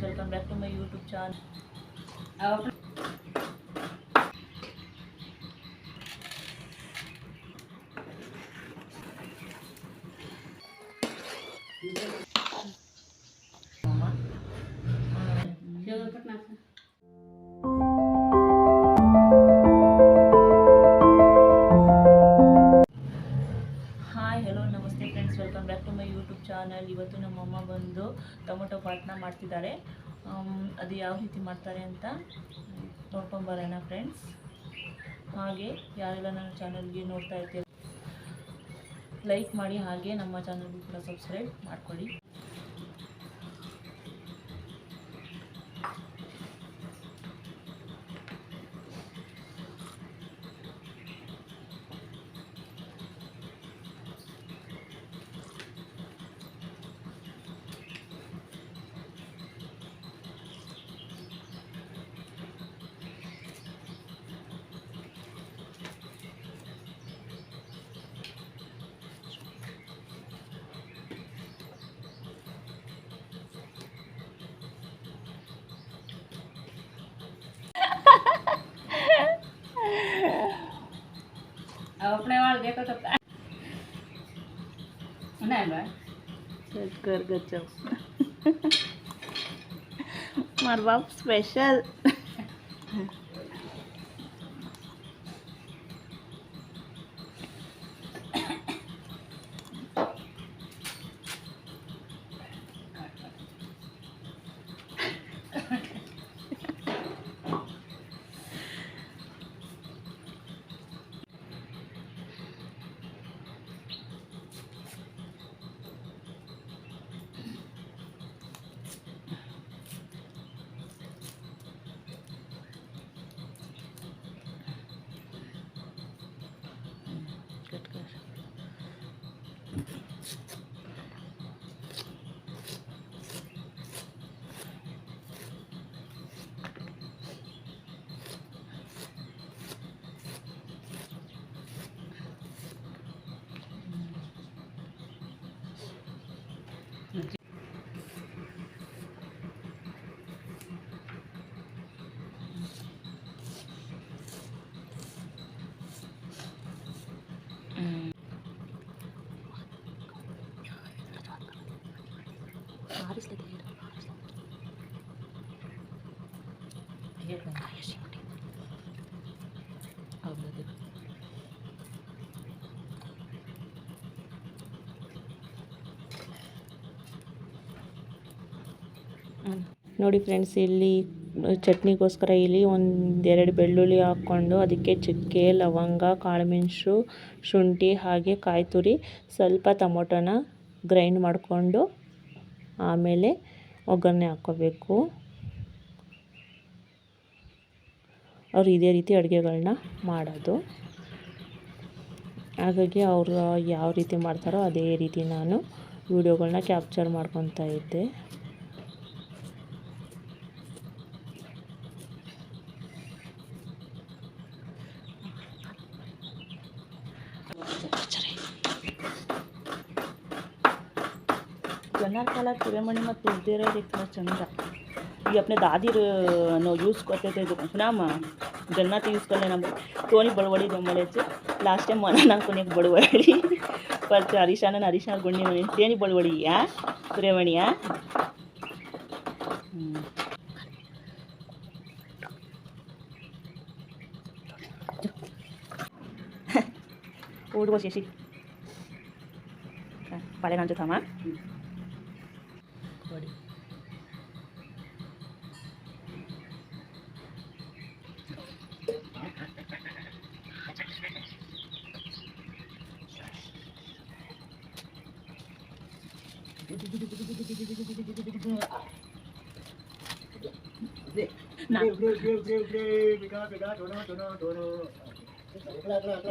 Welcome back to my YouTube channel channel ಇವತ್ತು ನಮ್ಮಮ್ಮ ಬಂದು ಟೊಮೊಟೊ ಪಾಟ್ನ ಮಾಡ್ತಿದ್ದಾರೆ. ಅದು ಯಾವ ರೀತಿ ಮಾಡ್ತಾರೆ ಅಂತ ನೋಡ್ಕೊಂಬರೋಣ ಫ್ರೆಂಡ್ಸ್. ಹಾಗೆ ಯಾರೆಲ್ಲ ನನ್ನ ಚಾನಲ್ಗೆ ನೋಡ್ತಾ ಇರ್ತೀರ, ಲೈಕ್ ಮಾಡಿ ಹಾಗೆ ನಮ್ಮ ಚಾನಲ್ಗೂ ಕೂಡ ಸಬ್ಸ್ಕ್ರೈಬ್ ಮಾಡ್ಕೊಳ್ಳಿ अपने वाल देखो तो नहीं भाई कर गच्चा मार बाप स्पेशल ನೋಡಿ ಫ್ರೆಂಡ್ಸ್, ಇಲ್ಲಿ ಚಟ್ನಿಗೋಸ್ಕರ ಇಲ್ಲಿ ಒಂದೆರಡು ಬೆಳ್ಳುಳ್ಳಿ ಹಾಕ್ಕೊಂಡು ಅದಕ್ಕೆ ಚಕ್ಕೆ, ಲವಂಗ, ಕಾಳುಮೆಣಸು, ಶುಂಠಿ ಹಾಗೆ ಕಾಯಿ ತುರಿ ಸ್ವಲ್ಪ ಟೊಮೊಟೊನ ಗ್ರೈಂಡ್ ಮಾಡಿಕೊಂಡು ಆಮೇಲೆ ಒಗ್ಗರಣೆ ಹಾಕ್ಕೋಬೇಕು. ಅವರು ಇದೇ ರೀತಿ ಅಡುಗೆಗಳನ್ನ ಮಾಡೋದು. ಹಾಗಾಗಿ ಅವರು ಯಾವ ರೀತಿ ಮಾಡ್ತಾರೋ ಅದೇ ರೀತಿ ನಾನು ವೀಡಿಯೋಗಳನ್ನ ಕ್ಯಾಪ್ಚರ್ ಮಾಡ್ಕೊತಾ ಇದ್ದೆ. चना खाला चूड़ेमणि में तुलते रहे एक चंदा ये अपने दादी નો યુઝ કરતે તે ઘણામાં જન્નાથી યુઝ કરી લેના તોની બળવડી જમલે છે લાસ્ટ ટાઈમ મને નાખું એક બળવડી પર હરીશાને હરીશા ગુણની મને તેની બળવડી આ સુરેવણી આ ઓડ વશેશી પાડે નાજો થમા ना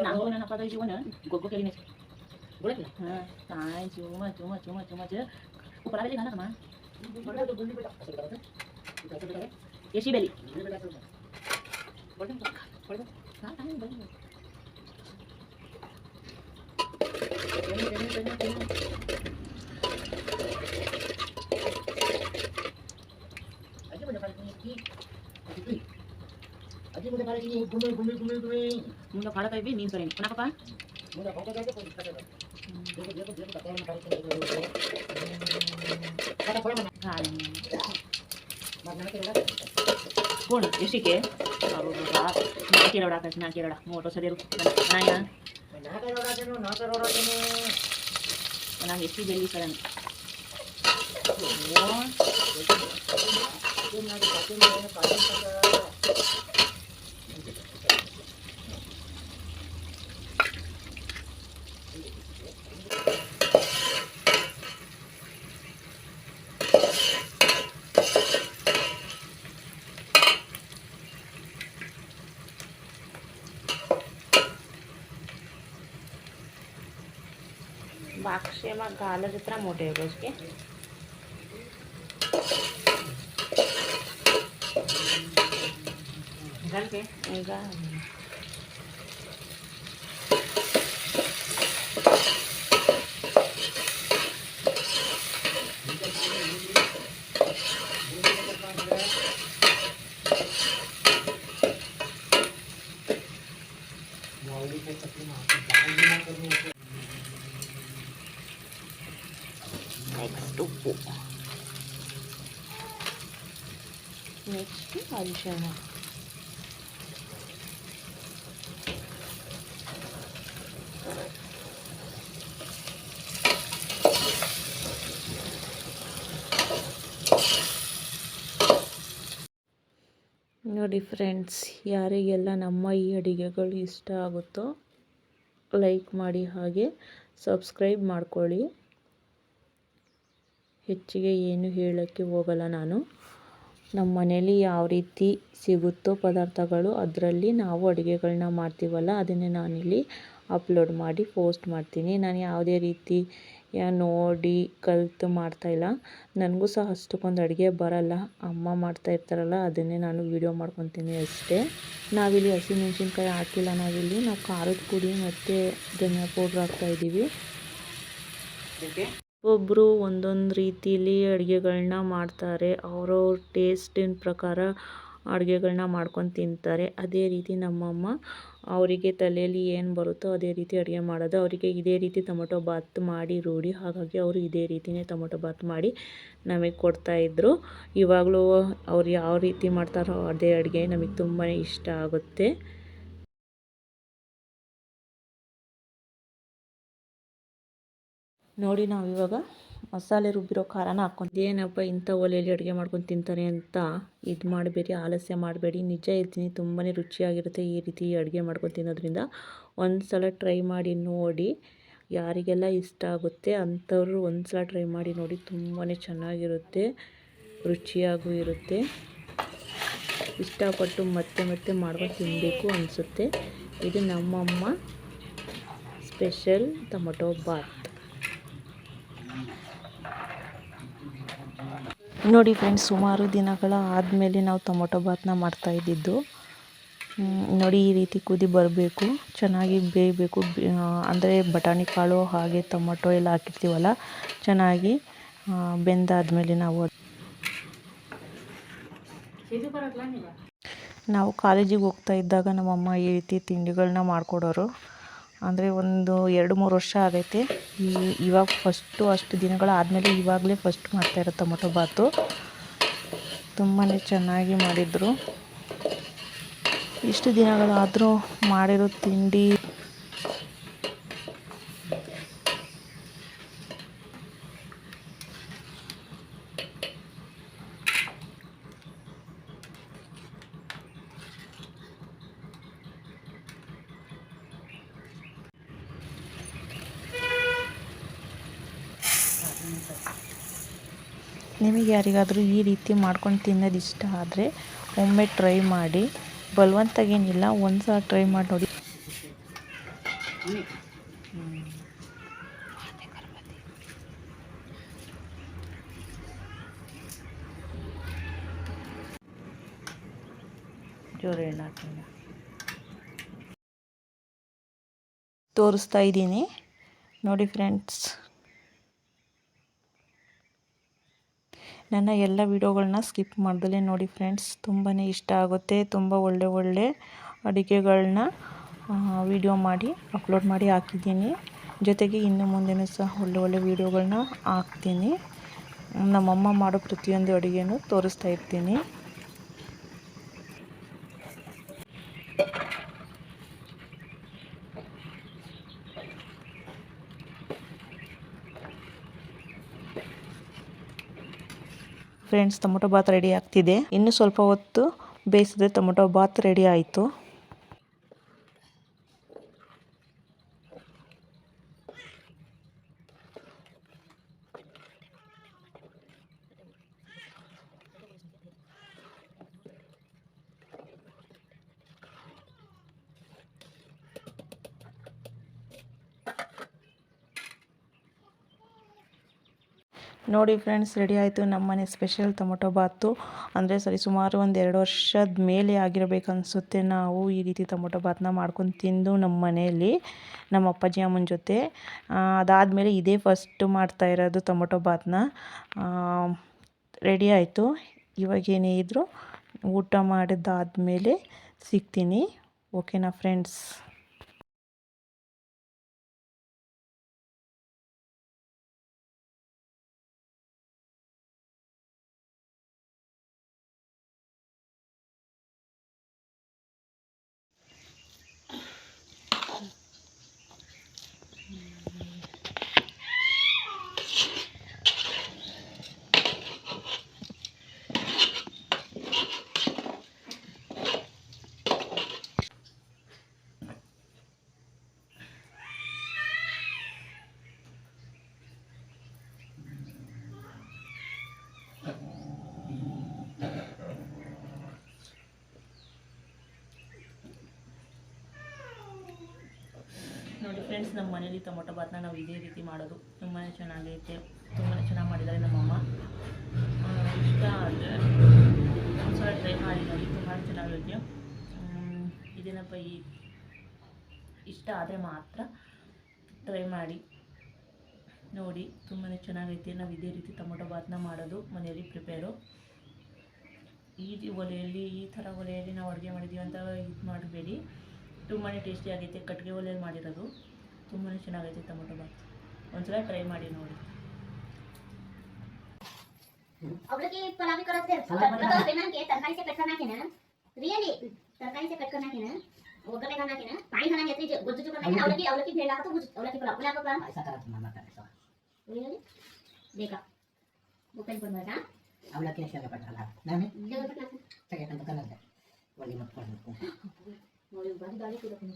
नांगौ ना नाफादा जि होनो गग' गेलेनो बोले हाँ ताय जुमा जुमा जुमा जुमा जे ऊपर आले गाना कमा एसी बेली बोले बोले हाँ ताय बोले Thank you. ಮುಂದೆ ಕಾಡತಾ ಇದ್ವಿ ನೀನು ಸರಿ ಏನಪ್ಪ ಕೋಣು ಎಷ್ಟಿಕೆ? ನಾಲ್ಕೇ ರೋಡ್ ಹಾಕಿ ನಾಲ್ಕೇ ರೋಡ ಮೂವತ್ತು ಸರಿ ನಾಯ ನಾನು ಎಷ್ಟು ಜಲ್ಲಿ ಸರ್ ಅಂತ બાકશીમાં ગાલર इतना मोटे होगा उसके। गल के। ಉಪ್ಪು. ನೆಕ್ಸ್ಟ್ ಅರಿಶಿಣ. ನೋಡಿ ಫ್ರೆಂಡ್ಸ್, ಯಾರಿಗೆಲ್ಲ ನಮ್ಮ ಈ ಅಡುಗೆಗಳು ಇಷ್ಟ ಆಗುತ್ತೋ, ಲೈಕ್ ಮಾಡಿ ಹಾಗೆ, ಸಬ್ಸ್ಕ್ರೈಬ್ ಮಾಡ್ಕೊಳ್ಳಿ. ಹೆಚ್ಚಿಗೆ ಏನು ಹೇಳೋಕ್ಕೆ ಹೋಗಲ್ಲ ನಾನು. ನಮ್ಮ ಮನೇಲಿ ಯಾವ ರೀತಿ ಸಿಗುತ್ತೋ ಪದಾರ್ಥಗಳು ಅದರಲ್ಲಿ ನಾವು ಅಡುಗೆಗಳನ್ನ ಮಾಡ್ತೀವಲ್ಲ, ಅದನ್ನೇ ನಾನಿಲ್ಲಿ ಅಪ್ಲೋಡ್ ಮಾಡಿ ಪೋಸ್ಟ್ ಮಾಡ್ತೀನಿ. ನಾನು ಯಾವುದೇ ರೀತಿ ನೋಡಿ ಕಲಿತು ಮಾಡ್ತಾಯಿಲ್ಲ ನನಗೂ ಸಹ ಅಷ್ಟಕ್ಕೊಂದು ಅಡುಗೆ ಬರಲ್ಲ. ಅಮ್ಮ ಮಾಡ್ತಾ ಇರ್ತಾರಲ್ಲ, ಅದನ್ನೇ ನಾನು ವೀಡಿಯೋ ಮಾಡ್ಕೊತೀನಿ ಅಷ್ಟೇ. ನಾವಿಲ್ಲಿ ಹಸಿಮೆಣ್ಸಿನ್ಕಾಯಿ ಹಾಕಿಲ್ಲ, ನಾವಿಲ್ಲಿ, ನಾವು ಖಾರದ ಪುಡಿ ಮತ್ತು ಧನಿಯಾ ಪೌಡ್ರ್ ಹಾಕ್ತಾಯಿದ್ದೀವಿ ಒಬ್ಬರು ಒಂದೊಂದು ರೀತಿಲಿ ಅಡುಗೆಗಳನ್ನ ಮಾಡ್ತಾರೆ. ಅವ್ರವ್ರ ಟೇಸ್ಟಿನ ಪ್ರಕಾರ ಅಡುಗೆಗಳ್ನ ಮಾಡ್ಕೊಂಡು ತಿಂತಾರೆ. ಅದೇ ರೀತಿ ನಮ್ಮಮ್ಮ ಅವರಿಗೆ ತಲೆಯಲ್ಲಿ ಏನು ಬರುತ್ತೋ ಅದೇ ರೀತಿ ಅಡುಗೆ ಮಾಡೋದು. ಅವರಿಗೆ ಇದೇ ರೀತಿ ಟೊಮೊಟೊ ಬಾತ್ ಮಾಡಿ ರೂಢಿ. ಹಾಗಾಗಿ ಅವರು ಇದೇ ರೀತಿಯೇ ಟೊಮೊಟೊ ಬಾತ್ ಮಾಡಿ ನಮಗೆ ಕೊಡ್ತಾಯಿದ್ರು ಇವಾಗಲೂ ಅವ್ರು ಯಾವ ರೀತಿ ಮಾಡ್ತಾರೋ ಅದೇ ಅಡುಗೆ ನಮಗೆ ತುಂಬಾ ಇಷ್ಟ ಆಗುತ್ತೆ. ನೋಡಿ ನಾವು ಇವಾಗ ಮಸಾಲೆ ರುಬ್ಬಿರೋ ಖಾರನ ಹಾಕ್ಕೊಂಡು ಏನಪ್ಪ ಇಂಥ ಒಲೆಯಲ್ಲಿ ಅಡುಗೆ ಮಾಡ್ಕೊಂಡು ತಿಂತಾರೆ ಅಂತ ಇದು ಮಾಡಬೇಡಿ, ಆಲಸ್ಯ ಮಾಡಬೇಡಿ. ನಿಜ ಇರ್ತೀನಿ ತುಂಬಾ ರುಚಿಯಾಗಿರುತ್ತೆ ಈ ರೀತಿ ಅಡುಗೆ ಮಾಡ್ಕೊಂಡು ತಿನ್ನೋದ್ರಿಂದ. ಒಂದು ಸಲ ಟ್ರೈ ಮಾಡಿ ನೋಡಿ, ಯಾರಿಗೆಲ್ಲ ಇಷ್ಟ ಆಗುತ್ತೆ ಅಂಥವ್ರು ಒಂದು ಸಲ ಟ್ರೈ ಮಾಡಿ ನೋಡಿ ತುಂಬಾ ಚೆನ್ನಾಗಿರುತ್ತೆ, ರುಚಿಯಾಗೂ ಇರುತ್ತೆ. ಇಷ್ಟಪಟ್ಟು ಮತ್ತೆ ಮತ್ತೆ ಮಾಡ್ಕೊಂಡು ತಿನ್ನಬೇಕು ಅನಿಸುತ್ತೆ. ಇದು ನಮ್ಮಮ್ಮ ಸ್ಪೆಷಲ್ ಟೊಮೊಟೊ ಬಾತ್. ನೋಡಿ ಫ್ರೆಂಡ್ಸ್ ಸುಮಾರು ದಿನಗಳ ಆದಮೇಲೆ ನಾವು ಟೊಮೊಟೊ ಬಾತ್ನ ಮಾಡ್ತಾ ಇದ್ದಿದ್ದು. ನೋಡಿ ಈ ರೀತಿ ಕುದಿ ಬರಬೇಕು. ಚೆನ್ನಾಗಿ ಬೇಯಬೇಕು. ಅಂದರೆ ಬಟಾಣಿ ಕಾಳು ಹಾಗೆ ಟೊಮೊಟೊ ಎಲ್ಲ ಹಾಕಿರ್ತೀವಲ್ಲ ಚೆನ್ನಾಗಿ ಬೆಂದಾದಮೇಲೆ ನಾವು ನಾವು? ಕಾಲೇಜಿಗೆ ಹೋಗ್ತಾ ಇದ್ದಾಗ ನಮ್ಮಮ್ಮ ಈ ರೀತಿ ತಿಂಡಿಗಳನ್ನ ಮಾಡಿಕೊಡೋರು. ಅಂದರೆ ಒಂದು ಎರಡು ಮೂರು ವರ್ಷ ಆಗೈತೆ. ಈ ಇವಾಗ ಫಸ್ಟು ಅಷ್ಟು ದಿನಗಳು ಆದಮೇಲೆ ಇವಾಗಲೇ ಫಸ್ಟ್ ಮಾಡ್ತಾಯಿರೋ ಟೊಮೊಟೊ ಬಾತು. ತುಂಬಾ ಚೆನ್ನಾಗಿ ಮಾಡಿದರು. ಇಷ್ಟು ದಿನಗಳಾದರೂ ಮಾಡಿರೋ ತಿಂಡಿ ನಿಮಗೆ ಯಾರಿಗಾದರೂ ಈ ರೀತಿ ಮಾಡ್ಕೊಂಡು ತಿನ್ನೋದು ಇಷ್ಟ ಆದರೆ ಒಮ್ಮೆ ಟ್ರೈ ಮಾಡಿ. ಬಲವಂತಾಗೇನಿಲ್ಲ, ಒಂದು ಸಲ ಟ್ರೈ ಮಾಡಿ ನೋಡಿ. ತೋರಿಸ್ತಾ ಇದ್ದೀನಿ. ನೋಡಿ ಫ್ರೆಂಡ್ಸ್ ನನ್ನ ಎಲ್ಲ ವೀಡಿಯೋಗಳನ್ನ ಸ್ಕಿಪ್ ಮಾಡ್ದಲೇ ನೋಡಿ ಫ್ರೆಂಡ್ಸ್. ತುಂಬಾ ಇಷ್ಟ ಆಗುತ್ತೆ. ತುಂಬ ಒಳ್ಳೆ ಒಳ್ಳೆ ಅಡುಗೆಗಳನ್ನ ವಿಡಿಯೋ ಮಾಡಿ, ಅಪ್ಲೋಡ್ ಮಾಡಿ ಹಾಕಿದ್ದೀನಿ. ಜೊತೆಗೆ ಇನ್ನು ಮುಂದೆನೂ ಸಹ ಒಳ್ಳೆ ಒಳ್ಳೆ ವೀಡಿಯೋಗಳನ್ನ ಹಾಕ್ತೀನಿ. ನಮ್ಮಮ್ಮ ಮಾಡೋ ಪ್ರತಿಯೊಂದು ಅಡುಗೆನೂ ತೋರಿಸ್ತಾ ಇರ್ತೀನಿ. ಫ್ರೆಂಡ್ಸ್ ಟೊಮೊಟೊ ಬಾತ್ ರೆಡಿ ಆಗ್ತಿದೆ. ಇನ್ನು ಸ್ವಲ್ಪ ಹೊತ್ತು ಬೇಯಿಸಿದ್ರೆ ಟೊಮೊಟೊ ಬಾತ್ ರೆಡಿ ಆಯಿತು. ನೋಡಿ ಫ್ರೆಂಡ್ಸ್ ರೆಡಿ ಆಯಿತು ನಮ್ಮನೆ ಸ್ಪೆಷಲ್ ಟೊಮೊಟೊ ಬಾತು. ಅಂದರೆ ಸರಿ, ಸುಮಾರು ಒಂದು ಎರಡು ವರ್ಷದ ಮೇಲೆ ಆಗಿರಬೇಕು ಅನಿಸುತ್ತೆ ನಾವು ಈ ರೀತಿ ಟೊಮೊಟೊ ಬಾತನ್ನ ಮಾಡ್ಕೊಂಡು ತಿಂದು ನಮ್ಮ ಮನೆಯಲ್ಲಿ ನಮ್ಮ ಅಪ್ಪಾಜಿ ಅಮ್ಮನ ಜೊತೆ. ಅದಾದಮೇಲೆ ಇದೇ ಫಸ್ಟು ಮಾಡ್ತಾ ಇರೋದು ಟೊಮೊಟೊ ಬಾತನ್ನ. ರೆಡಿ ಆಯಿತು. ಇವಾಗೇನೇ ಇದ್ದರೂ ಊಟ ಮಾಡಿದ್ದಾದಮೇಲೆ ಸಿಗ್ತೀನಿ. ಓಕೆನಾ ಫ್ರೆಂಡ್ಸ್ ನೋಡಿ ಫ್ರೆಂಡ್ಸ್ ನಮ್ಮ ಮನೇಲಿ ಟೊಮೊಟೊ ಬಾತನ್ನ ನಾವು ಇದೇ ರೀತಿ ಮಾಡೋದು. ತುಂಬಾ ಚೆನ್ನಾಗೈತೆ ತುಂಬಾ ಚೆನ್ನಾಗಿ ಮಾಡಿದ್ದಾರೆ ನಮ್ಮಮ್ಮ ಅಮ್ಮ. ಇಷ್ಟ ಆದರೆ ಒಂದ್ಸಲ ಟ್ರೈ ಮಾಡಿ ನೋಡಿ. ತುಂಬಾ ಚೆನ್ನಾಗಿರುತ್ತೆ ಇದೇನಪ್ಪ ಈ ಇಷ್ಟ ಆದರೆ ಮಾತ್ರ ಟ್ರೈ ಮಾಡಿ ನೋಡಿ. ತುಂಬಾ ಚೆನ್ನಾಗೈತೆ. ನಾವು ಇದೇ ರೀತಿ ಟೊಮೊಟೊ ಬಾತನ್ನ ಮಾಡೋದು, ಮನೆಯಲ್ಲಿ ಪ್ರಿಪೇರು ಈ ಒಲೆಯಲ್ಲಿ, ಈ ಥರ ಒಲೆಯಲ್ಲಿ ನಾವು ಅಡುಗೆ ಮಾಡಿದ್ದೀವಿ ಅಂತ ಇದು ಮಾಡಬೇಡಿ. ತುಂಬಾ ಟೇಸ್ಟಿ ಆಗೈತೆ. ಕಟ್ಟಿಗೆ ಒಲೆಯಲ್ಲಿ ಮಾಡಿರೋದು. ತುಂಬಾ ಚೆನ್ನಾಗೈತೆ ಟೊಮೊಟೊ ಬಾತ್. ಒಂದ್ಸಲ ಟ್ರೈ ಮಾಡಿ ನೋಡಿ. ಅವಳಿಗೆ ಪಲಾವಿ ಕರೋದ್ರೆ ನನಗೆ ತರಕಾರಿ ಸೆ ಕಟ್ಕೊಂಡು ಹಾಕಿನ? ರಿಯಲಿ ತರಕಾರಿ ಸೆ ಕಟ್ಕೊಂಡು ಹಾಕಿನ? ಒಗ್ಗರಣೆ ಹಾಕಿನ? ಪಾಣಿ ಹಾಕಿ ಐತ್ರಿ ಗೊಜ್ಜು ಜುಕೊಂಡು ಹಾಕಿನ? ಅವಳಿಗೆ ಅವಳಿಗೆ ಬೇಡ ಹಾಕೋ ಗುಜ್ಜು ಅವಳಿಗೆ ಪಲಾವ್. ಪಲಾವ್ ರಿಯಲಿ ಬೇಕಾ ಓಪನ್ ಬಂದಾಗ ಅವಳಿಗೆ ಶೇರ್ ಪಟ್ಟಲ್ಲ ನಾನು ತೆಗೆದಂತ ಕಲರ್ದೆ ಒಳ್ಳೆ ಮತ್ತೆ ನೋಡಿ ಬಾರಿ ಗಾಳಿ ಕೂಡ ಕೊಂಡು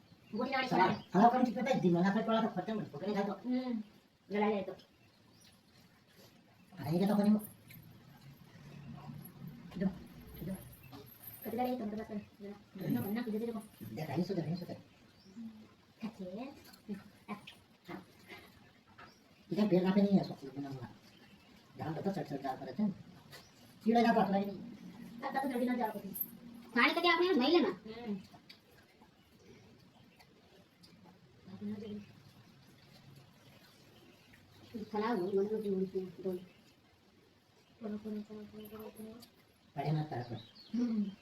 kalau kamu cepetan di mana kan kalau ketemu pokoknya satu hmm jalan itu ada kita kau nyamuk hidup hidup ketika itu mendapatkan enak enak jadi kok darahnya sudah darahnya sudah kecil kita biar apa nih ya sok benar benar jangan betul cerita cerita apa itu Yulah apa lagi? Tak tahu terjadi apa. Kali tadi apa yang main lah? पढ़े मत पढ़ा